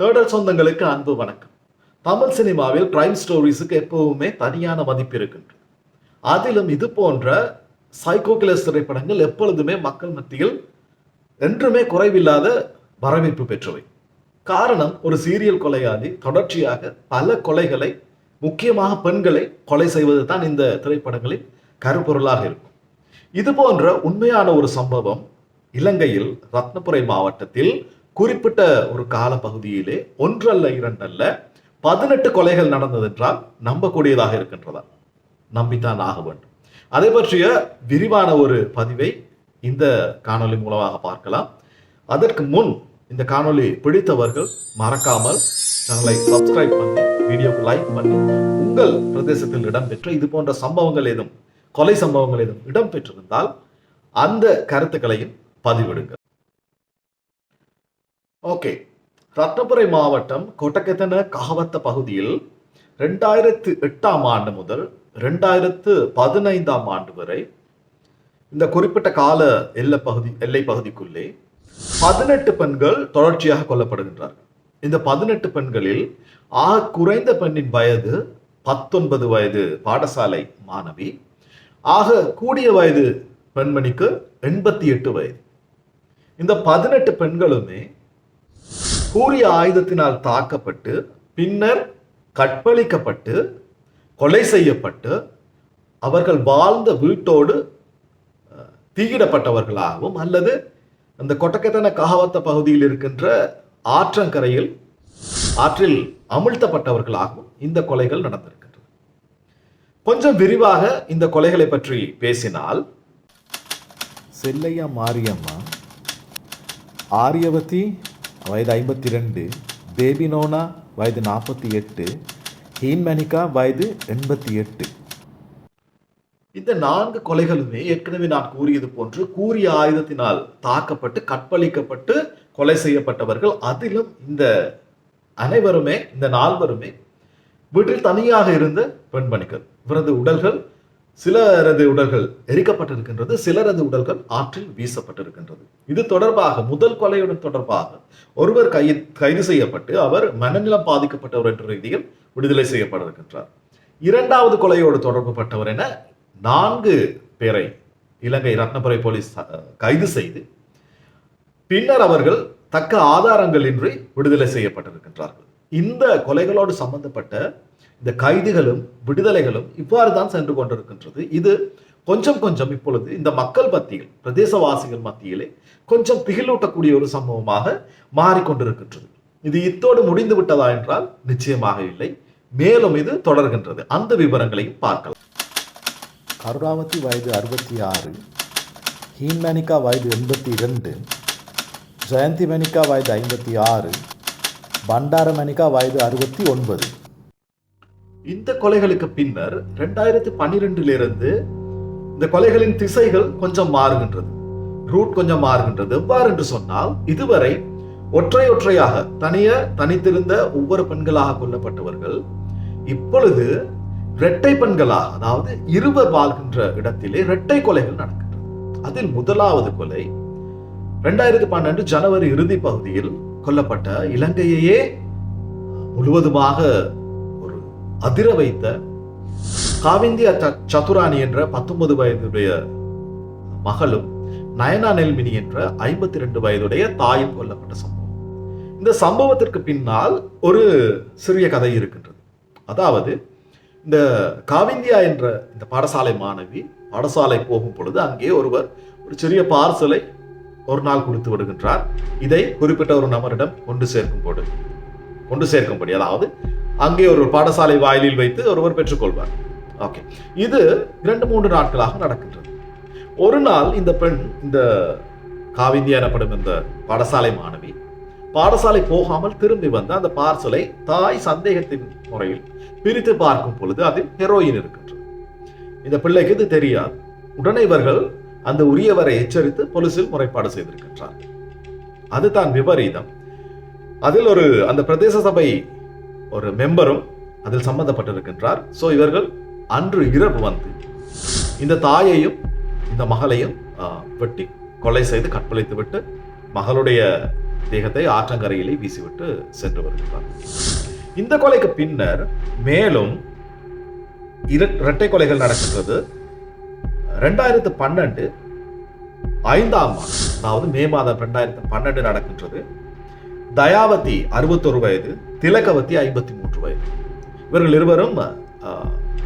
தேடல் சொந்தங்களுக்கு அன்பு வணக்கம். தமிழ் சினிமாவில் கிரைம் ஸ்டோரிஸுக்கு எப்பவுமே தனியான மதிப்பு இருக்கின்றது. அதிலும் இது போன்ற சைக்கோ கிளஸ் திரைப்படங்கள் எப்பொழுதுமே மக்கள் மத்தியில் என்றுமே குறைவில்லாத வரவேற்பு பெற்றவை. காரணம் ஒரு சீரியல் கொலையாளி தொடர்ச்சியாக பல கொலைகளை முக்கியமாக பெண்களை கொலை செய்வது தான் இந்த திரைப்படங்களின் கருப்பொருளாக இருக்கும். இது போன்ற உண்மையான ஒரு சம்பவம் இலங்கையில் ரத்னபுரை மாவட்டத்தில் குறிப்பிட்ட ஒரு கால பகுதியிலே ஒன்றல்ல இரண்டல்ல பதினெட்டு கொலைகள் நடந்ததென்றால் நம்பக்கூடியதாக இருக்கின்றதா? நம்பித்தான் ஆக வேண்டும். அதை பற்றிய விரிவான ஒரு பதிவை இந்த காணொளி மூலமாக பார்க்கலாம். அதற்கு முன் இந்த காணொலி பிடித்தவர்கள் மறக்காமல் சேனலை சப்ஸ்கிரைப் பண்ணி வீடியோக்கு லைக் பண்ணி உங்கள் பிரதேசத்தில் இடம்பெற்ற இது போன்ற சம்பவங்கள் ஏதும் கொலை சம்பவங்கள் ஏதும் இடம்பெற்றிருந்தால் அந்த கருத்துக்களையும் பதிவிடுங்கள். ஓகே ரத்னபுரை மாவட்டம் கொட்டக்கத்தன கஹவத்த பகுதியில் ரெண்டாயிரத்து எட்டாம் ஆண்டு முதல் ரெண்டாயிரத்து பதினைந்தாம் ஆண்டு வரை இந்த குறிப்பிட்ட கால எல்லை பகுதி எல்லை பகுதிக்குள்ளே பதினெட்டு பெண்கள் தொடர்ச்சியாக கொல்லப்படுகின்றார்கள். இந்த பதினெட்டு பெண்களில் ஆக குறைந்த பெண்ணின் வயது பத்தொன்பது வயது பாடசாலை மாணவி ஆக கூடிய வயது பெண்மணிக்கு எண்பத்தி எட்டு வயது. இந்த பதினெட்டு பெண்களுமே சூரிய ஆயுதத்தினால் தாக்கப்பட்டு பின்னர் கற்பழிக்கப்பட்டு கொலை செய்யப்பட்டு அவர்கள் வாழ்ந்த வீட்டோடு தீயிடப்பட்டவர்களாகவும் அல்லது அந்த கொட்டக்கத்தன காவத்த பகுதியில் இருக்கின்ற ஆற்றங்கரையில் ஆற்றில் அமிழ்த்தப்பட்டவர்களாகவும் இந்த கொலைகள் நடந்திருக்கின்றன. கொஞ்சம் விரிவாக இந்த கொலைகளை பற்றி பேசினால் செல்லையா மாரியம்மா ஆரியவதி வயது ஐம்பத்தி ரெண்டு பேபினோனா வயது நாற்பத்தி எட்டு ஹீன்மணிகா வயது எண்பத்தி எட்டு. இந்த நான்கு கொலைகளுமே ஏற்கனவே நான் கூறியது போன்று கூறிய ஆயுதத்தினால் தாக்கப்பட்டு கற்பழிக்கப்பட்டு கொலை செய்யப்பட்டவர்கள் அதிலும் இந்த அனைவருமே இந்த நால்வருமே வீட்டில் தனியாக இருந்த பெண்மணிகள் இவரது உடல்கள் சிலரது உடல்கள் எரிக்கப்பட்டிருக்கின்றது சிலரது உடல்கள் ஆற்றில் வீசப்பட்டிருக்கின்றது. இது தொடர்பாக முதல் கொலையுடன் தொடர்பாக ஒருவர் கை கைது செய்யப்பட்டு அவர் மனநிலம் பாதிக்கப்பட்டவர் என்ற ரீதியில் விடுதலை செய்யப்பட இருக்கின்றார் இரண்டாவது கொலையோடு தொடர்புபட்டவர் என நான்கு பேரை இலங்கை ரத்னபுரை போலீஸ் அஹ், கைது செய்து பின்னர் அவர்கள் தக்க ஆதாரங்களின்றி விடுதலை செய்யப்பட்டிருக்கின்றார்கள். இந்த கொலைகளோடு சம்பந்தப்பட்ட இந்த கைதுகளும் விடுதலைகளும் இவ்வாறு தான் சென்று கொண்டிருக்கின்றது. இது கொஞ்சம் கொஞ்சம் இப்பொழுது இந்த மக்கள் மத்தியில் பிரதேசவாசிகள் மத்தியிலே கொஞ்சம் திகிலூட்டக்கூடிய ஒரு சம்பவமாக மாறிக்கொண்டிருக்கின்றது. இது இத்தோடு முடிந்து விட்டதா என்றால் நிச்சயமாக இல்லை. மேலும் இது தொடர்கின்றது. அந்த விவரங்களையும் பார்க்கலாம். கருணாவதி வயது அறுபத்தி ஆறு ஹீன்மேனிகா வயது எண்பத்தி இரண்டு ஜெயந்தி மேனிகா வயது ஐம்பத்தி ஆறு பண்டாரமணிகா வயது அறுபத்தி ஒன்பது. இந்த கொலைகளுக்கு பின்னர் ரெண்டாயிரத்தி பன்னிரெண்டிலிருந்து இந்த கொலைகளின் திசைகள் கொஞ்சம் மாறுகின்றது. ரூட் கொஞ்சம் மாறுகின்றது. எவ்வாறு என்று சொன்னால் இதுவரை ஒற்றை ஒற்றையாக தனிய தனித்திருந்த ஒவ்வொரு பெண்களாக கொல்லப்பட்டவர்கள் இப்பொழுது இரட்டை பெண்களாக அதாவது இருவர் வாழ்கின்ற இடத்திலே இரட்டை கொலைகள் நடக்கின்றன. அதில் முதலாவது கொலை ரெண்டாயிரத்தி பன்னெண்டு ஜனவரி இறுதி பகுதியில் கொல்லப்பட்ட இலங்கையையே முழுவதுமாக அதிர வைத்த காவிந்தியா ச- சதுராணி என்ற பத்தொன்பது வயதுடைய மகளும் நயனா நெல்மினி என்ற ஐம்பத்தி ரெண்டு வயதுடைய தாயும் கொல்லப்பட்ட சம்பவம். இந்த சம்பவத்திற்கு பின்னால் ஒரு சிறிய கதை இருக்கின்றது. அதாவது இந்த காவிந்தியா என்ற இந்த பாடசாலை மாணவி பாடசாலை போகும் பொழுது அங்கே ஒருவர் ஒரு சிறிய பார்சலை ஒரு நாள் கொடுத்து விடுகின்றார். இதை குறிப்பிட்ட ஒரு நபரிடம் கொண்டு சேர்க்கும் போது கொண்டு சேர்க்கும்படி அதாவது அங்கே ஒரு பாடசாலை வாயிலில் வைத்து ஒருவர் பெற்றுக்கொள்வார். ஓகே இது இரண்டு மூன்று நாட்களாக நடக்கின்றது. ஒரு நாள் இந்த பெண் இந்த காவிந்தியா எனப்படும் இந்த பாடசாலை மாணவி பாடசாலை போகாமல் திரும்பி வந்த அந்த பார்சலை தாய் சந்தேகத்தின் முறையில் பிரித்து பார்க்கும் பொழுது அதில் ஹெரோயின் இருக்கின்றது. இந்த பிள்ளைக்கு இது தெரியாது. உடனே இவர்கள் அந்த உரியவரை எச்சரித்து போலீசில் முறைப்பாடு செய்திருக்கின்றார் அதுதான் விபரீதம். அதில் ஒரு அந்த பிரதேச சபை ஒரு மெம்பரும் அதில் சம்பந்தப்பட்டிருக்கின்றார் ஸோ இவர்கள் அன்று இரவு வந்து இந்த தாயையும் இந்த மகளையும் வெட்டி கொலை செய்து கற்பழித்து விட்டு மகளுடைய தேகத்தை ஆற்றங்கரையிலே வீசிவிட்டு சென்று வருகின்றார். இந்த கொலைக்கு பின்னர் மேலும் இர- இரட்டை கொலைகள் நடக்கின்றது. ரெண்டாயிரத்து பன்னெண்டு ஐந்தாம் மாதம் அதாவது மே மாதம் ரெண்டாயிரத்து பன்னெண்டு நடக்கின்றது. தயாவதி அறுபத்தொரு வயது திலகவதி ஐம்பத்தி மூன்று வயது. இவர்கள் இருவரும்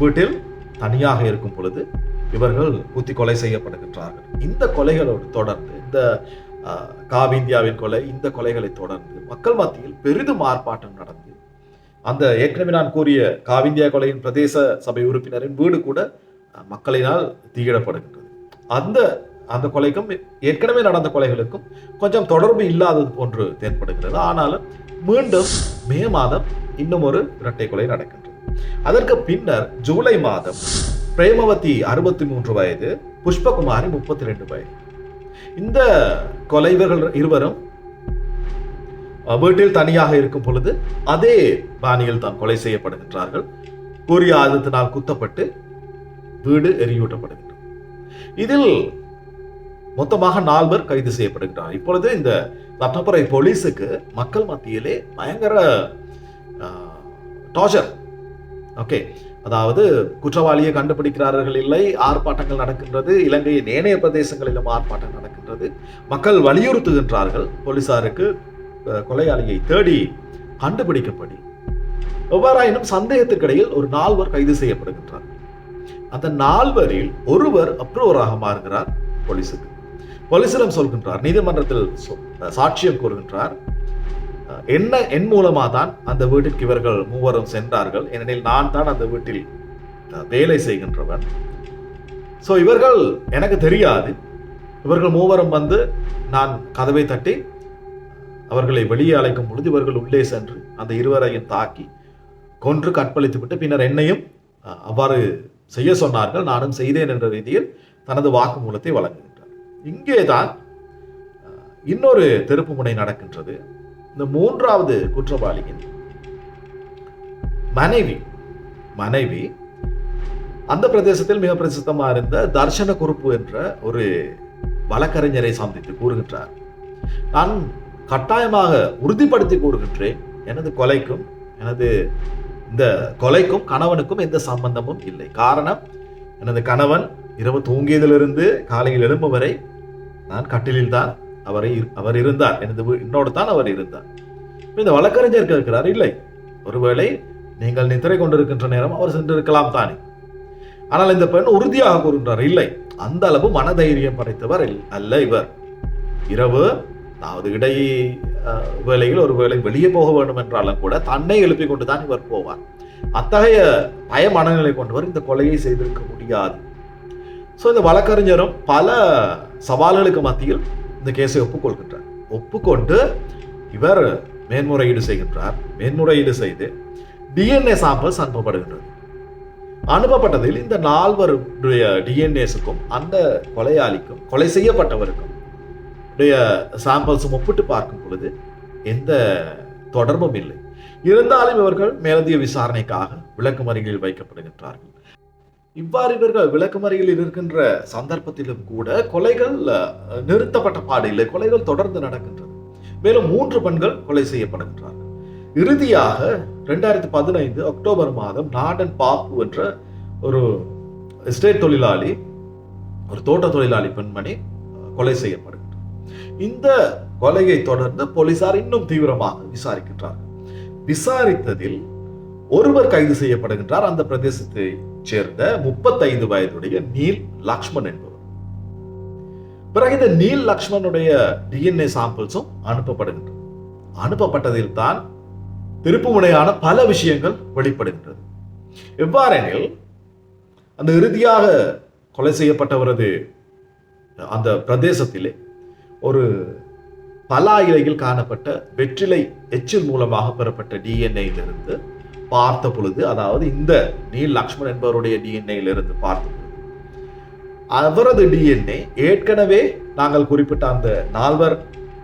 வீட்டில் தனியாக இருக்கும் பொழுது இவர்கள் குத்தி கொலை செய்யப்படுகின்றார்கள். இந்த கொலைகளோடு தொடர்ந்து இந்த காவிந்தியாவின் கொலை இந்த கொலைகளை தொடர்ந்து மக்கள் மத்தியில் பெரிதும் ஆர்ப்பாட்டம் நடந்து அந்த ஏற்கனவே நான் கூறிய காவிந்தியா கொலையின் பிரதேச சபை உறுப்பினரின் வீடு கூட மக்களினால் தீயிடப்படுகின்றது. அந்த அந்த கொலைக்கும் ஏற்கனவே நடந்த கொலைகளுக்கும் கொஞ்சம் தொடர்பு இல்லாதது போன்று தென்படுகிறது ஆனாலும் மீண்டும் மே மாதம் இன்னும் ஒரு இரட்டை கொலை நடக்கின்றது. அதற்கு பின்னர் ஜூலை மாதம் பிரேமவதி அறுபத்தி மூன்று வயது புஷ்பகுமாரி முப்பத்தி ரெண்டு வயது. இந்த கொலைவர்கள் இருவரும் அஹ், வீட்டில் தனியாக இருக்கும் பொழுது அதே பாணியில் தான் கொலை செய்யப்படுகின்றார்கள். கூறிய ஆயுதத்தினால் குத்தப்பட்டு வீடு எரியூட்டப்படுகின்றது. இதில் மொத்தமாக நால்வர் கைது செய்யப்படுகின்றார். இப்பொழுது இந்த லட்னப்புறை போலீஸுக்கு மக்கள் மத்தியிலே பயங்கர டார்ச்சர் ஓகே அதாவது குற்றவாளியை கண்டுபிடிக்கிறார்கள் இல்லை ஆர்ப்பாட்டங்கள் நடக்கின்றது இலங்கையின் ஏனைய பிரதேசங்களிலும் ஆர்ப்பாட்டம் நடக்கின்றது. மக்கள் வலியுறுத்துகின்றார்கள். போலீசாருக்கு கொலையாளியை தேடி கண்டுபிடிக்கப்படி. எவ்வாறாயினும் சந்தேகத்துக்கிடையில் ஒரு நால்வர் கைது செய்யப்படுகின்றார். அந்த நால்வரில் ஒருவர் அப்ரூவராக மாறுகிறார் போலீஸுக்கு. போலீசிடம் சொல்கின்றார். நீதிமன்றத்தில் சாட்சியம் கூறுகின்றார். என்ன என் மூலமா தான் அந்த வீட்டிற்கு இவர்கள் மூவரும் சென்றார்கள். ஏனெனில் நான் தான் அந்த வீட்டில் வேலை செய்கின்றவன். ஸோ இவர்கள் எனக்கு தெரியாது. இவர்கள் மூவரும் வந்து நான் கதவை தட்டி அவர்களை வெளியே அழைக்கும் பொழுது இவர்கள் உள்ளே சென்று அந்த இருவரையும் தாக்கி கொன்று கற்பழித்து விட்டு பின்னர் என்னையும் அவ்வாறு செய்ய சொன்னார்கள். நானும் செய்தேன் என்ற ரீதியில் தனது வாக்குமூலத்தை வழங்குகிறேன் இங்கேதான் இன்னொரு இன்னொரு திருப்புமுனை நடக்கின்றது. இந்த மூன்றாவது குற்றவாளியின் மனைவி மனைவி அந்த பிரதேசத்தில் மிக பிரசித்தமாக இருந்த தர்ஷன குறுப்பு என்ற ஒரு வழக்கறிஞரை சந்தித்து கூறுகின்றார். நான் கட்டாயமாக உறுதிப்படுத்தி கூறுகின்றேன். எனது கொலைக்கும் எனது இந்த கொலைக்கும் கணவனுக்கும் எந்த சம்பந்தமும் இல்லை. காரணம் எனது கணவன் இரவு தூங்கியதிலிருந்து காலையில் எழும்பும் வரை நான் கட்டிலில் தான் அவரை இரு- அவர் இருந்தார். எனது என்னோடு தான் அவர் இருந்தார். இந்த வழக்கறிஞர் கேட்கிறார் இல்லை. ஒருவேளை நீங்கள் நித்திரை கொண்டிருக்கின்ற நேரம் அவர் சென்றிருக்கலாம் தானே. ஆனால் இந்த பெண் உறுதியாக கூறுகின்றார் இல்லை. அந்த அளவு மனதைரியம் படைத்தவர் அல்ல இவர். இரவு அதாவது இடை வேலையில் வேளையில் ஒரு வெளியே போக வேண்டும் என்றாலும் கூட தன்னை எழுப்பிக் கொண்டு தான் இவர் போவார். அத்தகைய பய மனநிலை கொண்டவர் இந்த கொலையை செய்திருக்க முடியாது. ஸோ இந்த வழக்கறிஞரும் பல சவால்களுக்கு மத்தியில் இந்த கேஸை ஒப்புக்கொள்கின்றார். ஒப்புக்கொண்டு இவர் மேன்முறையீடு செய்கின்றார். மேன்முறையீடு செய்து டிஎன்ஏ சாம்பிள்ஸ் அனுப்பப்படுகின்றது. அனுப்பப்பட்டதில் இந்த நால்வருடைய டிஎன்ஏஸுக்கும் அந்த கொலையாளிக்கும் கொலை செய்யப்பட்டவருக்கும் உடைய சாம்பிள்ஸும் ஒப்பிட்டு பார்க்கும் பொழுது எந்த தொடர்பும் இல்லை. இருந்தாலும் இவர்கள் மேலதிக விசாரணைக்காக விளக்குமறிகளில் வைக்கப்படுகின்றார்கள். இவ்வாறு இவர்கள் விளக்குமறையில் இருக்கின்ற சந்தர்ப்பத்திலும் கூட கொலைகள் நிறுத்தப்பட்ட பாடு இல்லை கொலைகள் தொடர்ந்து நடக்கின்றது. மேலும் மூன்று பெண்கள் கொலை செய்யப்படுகின்றார்கள். இறுதியாக ரெண்டாயிரத்தி பதினைந்து அக்டோபர் மாதம் நாடன் பாப்பு என்ற ஒரு எஸ்டேட் தொழிலாளி ஒரு தோட்ட தொழிலாளி பெண்மணி கொலை செய்யப்படுகின்றார். இந்த கொலையை தொடர்ந்து போலீசார் இன்னும் தீவிரமாக விசாரிக்கின்றார்கள். விசாரித்ததில் ஒருவர் கைது செய்யப்படுகின்றார். அந்த பிரதேசத்தை சேர்ந்த முப்பத்தைந்து வயதுடைய நீல் லக்ஷ்மன் என்பவர். பிறகு இந்த நீல் லக்ஷ்மனுடைய டிஎன்ஏ சாம்பிள்ஸும் அனுப்பப்படுகின்றது அனுப்பப்பட்டதில் தான் திருப்புமுனையான பல விஷயங்கள் வெளிப்படுகின்றது. எவ்வாறெனில் அந்த இறுதியாக கொலை செய்யப்பட்டவரது அந்த பிரதேசத்திலே ஒரு பலா இலையில் காணப்பட்ட வெற்றிலை எச்சில் மூலமாக பெறப்பட்ட டிஎன்ஏயிலிருந்து பார்த்த பொழுது அதாவது இந்த நீல் லக்ஷ்மண் என்பவருடைய டிஎன்ஏயிலிருந்து பார்த்த பொழுது அவரது டிஎன்ஏ ஏற்கனவே நாங்கள் குறிப்பிட்ட அந்த நால்வர்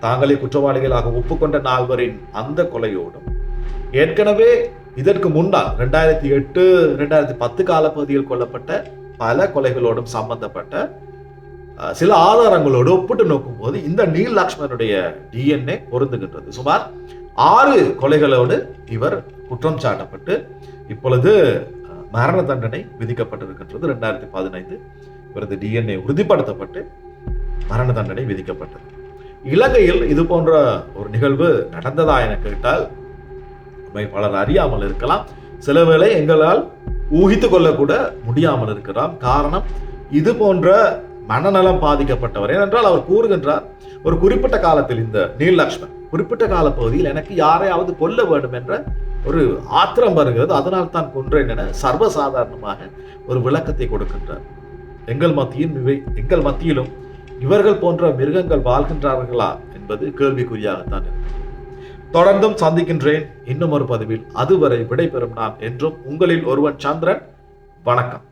தாங்களே குற்றவாளிகளாக ஒப்புக்கொண்ட நால்வரின் அந்த கொலையோடும் ஏற்கனவே இதற்கு முன்னால் ரெண்டாயிரத்தி எட்டு ரெண்டாயிரத்தி பத்து காலப்பகுதியில் கொல்லப்பட்ட பல கொலைகளோடும் சம்பந்தப்பட்ட சில ஆதாரங்களோடு ஒப்பிட்டு நோக்கும்போது இந்த நீல் லக்ஷ்மணனுடைய டிஎன்ஏ பொருந்துகின்றது. சுமார் ஆறு கொலைகளோடு இவர் குற்றம் சாட்டப்பட்டு இப்பொழுது மரண தண்டனை விதிக்கப்பட்டிருக்கின்றது. ரெண்டாயிரத்தி பதினைந்து இவரது டிஎன்ஏ உறுதிப்படுத்தப்பட்டு மரண தண்டனை விதிக்கப்பட்டது. இலங்கையில் இது போன்ற ஒரு நிகழ்வு நடந்ததா என கேட்டால் நம்மை பலர் அறியாமல் இருக்கலாம். சில வேளை எங்களால் ஊகித்து கொள்ளக்கூட முடியாமல் இருக்கலாம். காரணம் இது போன்ற மனநலம் பாதிக்கப்பட்டவர். ஏனென்றால் அவர் கூறுகின்றார் ஒரு குறிப்பிட்ட காலத்தில் இந்த நீல் லக்ஷ்மன் குறிப்பிட்ட கால பகுதியில் எனக்கு யாரையாவது கொல்ல வேண்டும் என்ற ஒரு ஆத்திரம் வருகிறது. அதனால் தான் கொன்றேன் என சர்வசாதாரணமாக ஒரு விளக்கத்தை கொடுக்கின்றார். எங்கள் மத்தியில் இவை எங்கள் மத்தியிலும் இவர்கள் போன்ற மிருகங்கள் வாழ்கின்றார்களா என்பது கேள்விக்குறியாகத்தான் இருக்கிறது தொடர்ந்தும் சந்திக்கின்றேன். இன்னும் ஒரு பதிவில். அதுவரை விடைபெறும் நான் என்றும் உங்களில் ஒருவன் சந்திரன். வணக்கம்.